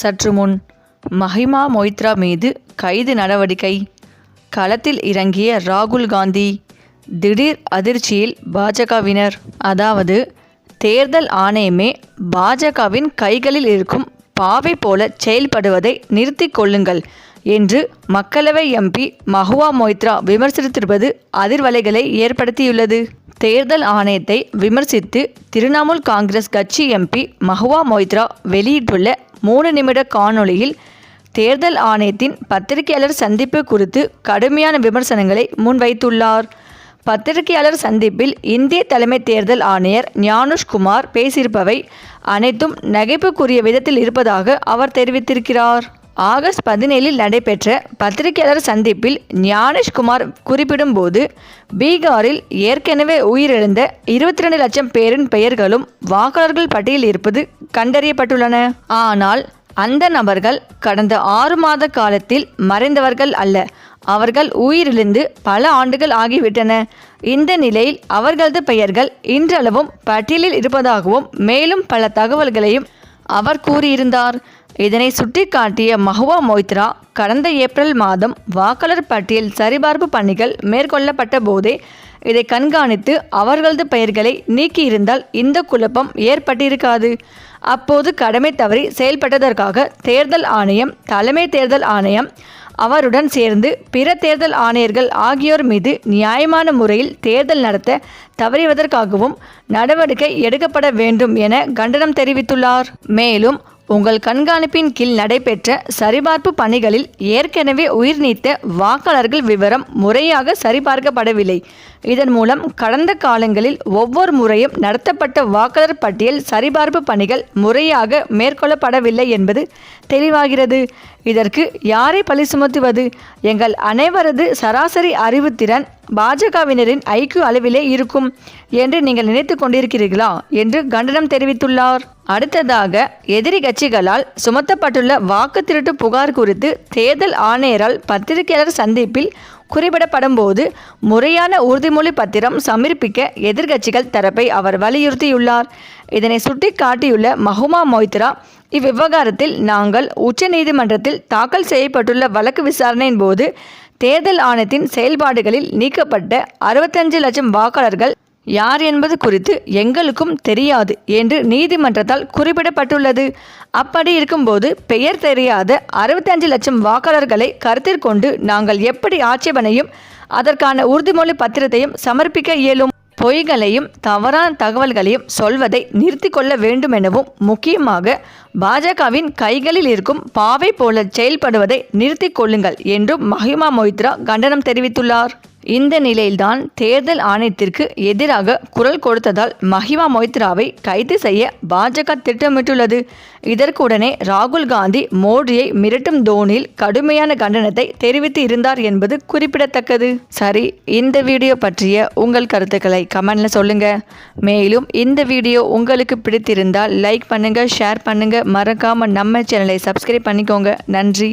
சற்று முன் மஹிமா மொய்த்ரா மீது கைது நடவடிக்கை. களத்தில் இறங்கிய ராகுல் காந்தி திடீர் அதிர்ச்சியில் பாஜகவினர். அதாவது தேர்தல் ஆணையமே பாஜகவின் கைகளில் இருக்கும் பாவை போல செயல்படுவதை நிறுத்தி கொள்ளுங்கள் என்று மக்களவை எம்பி மஹுவா மொய்த்ரா விமர்சித்திருப்பது அதிர்வலைகளை ஏற்படுத்தியுள்ளது. தேர்தல் ஆணையத்தை விமர்சித்து திரிணாமுல் காங்கிரஸ் கட்சி எம்பி மஹுவா மொய்த்ரா வெளியிட்டுள்ள மூணு நிமிட காணொளியில் தேர்தல் ஆணையத்தின் பத்திரிகையாளர் சந்திப்பு குறித்து கடுமையான விமர்சனங்களை முன்வைத்துள்ளார். பத்திரிகையாளர் சந்திப்பில் இந்திய தலைமை தேர்தல் ஆணையர் ஞானுஷ்குமார் பேசியிருப்பவை அனைத்தும் நகைப்புக்குரிய விதத்தில் இருப்பதாக அவர் தெரிவித்திருக்கிறார். ஆகஸ்ட் பதினேழில் நடைபெற்ற பத்திரிகையாளர் சந்திப்பில் ஞானேஷ்குமார் குறிப்பிடும்போது பீகாரில் ஏற்கனவே உயிரிழந்த இருபத்தி ரெண்டு லட்சம் பேரின் பெயர்களும் வாக்காளர்கள் பட்டியலில் இருப்பது கண்டறியப்பட்டுள்ளன. ஆனால் அந்த நபர்கள் கடந்த ஆறு மாத காலத்தில் மறைந்தவர்கள் அல்ல. அவர்கள் உயிரிழந்து பல ஆண்டுகள் ஆகிவிட்டன. இந்த நிலையில் அவர்களது பெயர்கள் இன்றளவும் பட்டியலில் இருப்பதாகவும் மேலும் பல தகவல்களையும் அவர் கூறியிருந்தார். இதனை சுட்டிக்காட்டிய மஹுவா மொய்த்ரா கடந்த ஏப்ரல் மாதம் வாக்காளர் பட்டியல் சரிபார்ப்பு பணிகள் மேற்கொள்ளப்பட்ட போதே இதை கண்காணித்து அவர்களது பெயர்களை நீக்கியிருந்தால் இந்த குழப்பம் ஏற்பட்டிருக்காது. அப்போது கடமை தவறி செயல்பட்டதற்காக தேர்தல் ஆணையம் தலைமை தேர்தல் ஆணையம் அவருடன் சேர்ந்து பிற தேர்தல் ஆணையர்கள் ஆகியோர் மீது நியாயமான முறையில் தேர்தல் நடத்த தவறியதற்காகவும் நடவடிக்கை எடுக்கப்பட வேண்டும் என கண்டனம் தெரிவித்துள்ளார். மேலும் உங்கள் கண்காணிப்பின் கீழ் நடைபெற்ற சரிபார்ப்பு பணிகளில் ஏற்கனவே உயிர் நீத்த வாக்காளர்கள் விவரம் முறையாக சரிபார்க்கப்படவில்லை. இதன் மூலம் கடந்த காலங்களில் ஒவ்வொரு முறையும் நடத்தப்பட்ட வாக்காளர் பட்டியல் சரிபார்ப்பு பணிகள் முறையாக மேற்கொள்ளப்படவில்லை என்பது தெளிவாகிறது. இதற்கு யாரை பழி சுமத்துவது? எங்கள் அனைவரது சராசரி அறிவுத்திறன் பாஜகவினரின் ஐக்கிய அளவிலே இருக்கும் என்று நீங்கள் நினைத்து கொண்டிருக்கிறீர்களா? என்று கண்டனம் தெரிவித்துள்ளார். அடுத்ததாக எதிரி கட்சிகளால் சுமத்தப்பட்டுள்ள வாக்கு திருட்டு புகார் குறித்து தேர்தல் ஆணையரால் பத்திரிகையாளர் சந்திப்பில் குறிப்பிடப்படும் போது முறையான உறுதிமொழி பத்திரம் சமர்ப்பிக்க எதிர்க்கட்சிகள் தரப்பை அவர் வலியுறுத்தியுள்ளார். இதனை சுட்டிக்காட்டியுள்ள மஹுமா மொய்த்ரா இவ்விவகாரத்தில் நாங்கள் உச்சநீதிமன்றத்தில் தாக்கல் செய்யப்பட்டுள்ள வழக்கு விசாரணையின் போது தேர்தல் ஆணையத்தின் செயல்பாடுகளில் நீக்கப்பட்ட அறுபத்தஞ்சு லட்சம் வாக்காளர்கள் யார் என்பது குறித்து எங்களுக்கும் தெரியாது என்று நீதிமன்றத்தால் குறிப்பிடப்பட்டுள்ளது. அப்படி இருக்கும்போது பெயர் தெரியாத அறுபத்தஞ்சு லட்சம் வாக்காளர்களை கருத்தில் கொண்டு நாங்கள் எப்படி ஆட்சேபனையும் அதற்கான உறுதிமொழி பத்திரத்தையும் சமர்ப்பிக்க இயலும்? பொய்களையும் தவறான தகவல்களையும் சொல்வதை நிறுத்தி கொள்ள வேண்டும் எனவும் முக்கியமாக பாஜகவின் கைகளில் இருக்கும் பாவை போல செயல்படுவதை நிறுத்திக் கொள்ளுங்கள் என்றும் மஹிமா மொய்த்ரா கண்டனம் தெரிவித்துள்ளார். இந்த நிலையில்தான் தேர்தல் ஆணையத்திற்கு எதிராக குரல் கொடுத்ததால் மஹிமா மொய்த்ராவை கைது செய்ய பாஜக திட்டமிட்டுள்ளது. இதற்குடனே ராகுல் காந்தி மோடியை மிரட்டும் தோனில் கடுமையான கண்டனத்தை தெரிவித்து இருந்தார் என்பது குறிப்பிடத்தக்கது. சரி இந்த வீடியோ பற்றிய உங்கள் கருத்துக்களை கமெண்ட்ல சொல்லுங்க. மேலும் இந்த வீடியோ உங்களுக்கு பிடித்திருந்தால் லைக் பண்ணுங்க ஷேர் பண்ணுங்க. மறக்காம நம்ம சேனலை சப்ஸ்கிரைப் பண்ணிக்கோங்க. நன்றி.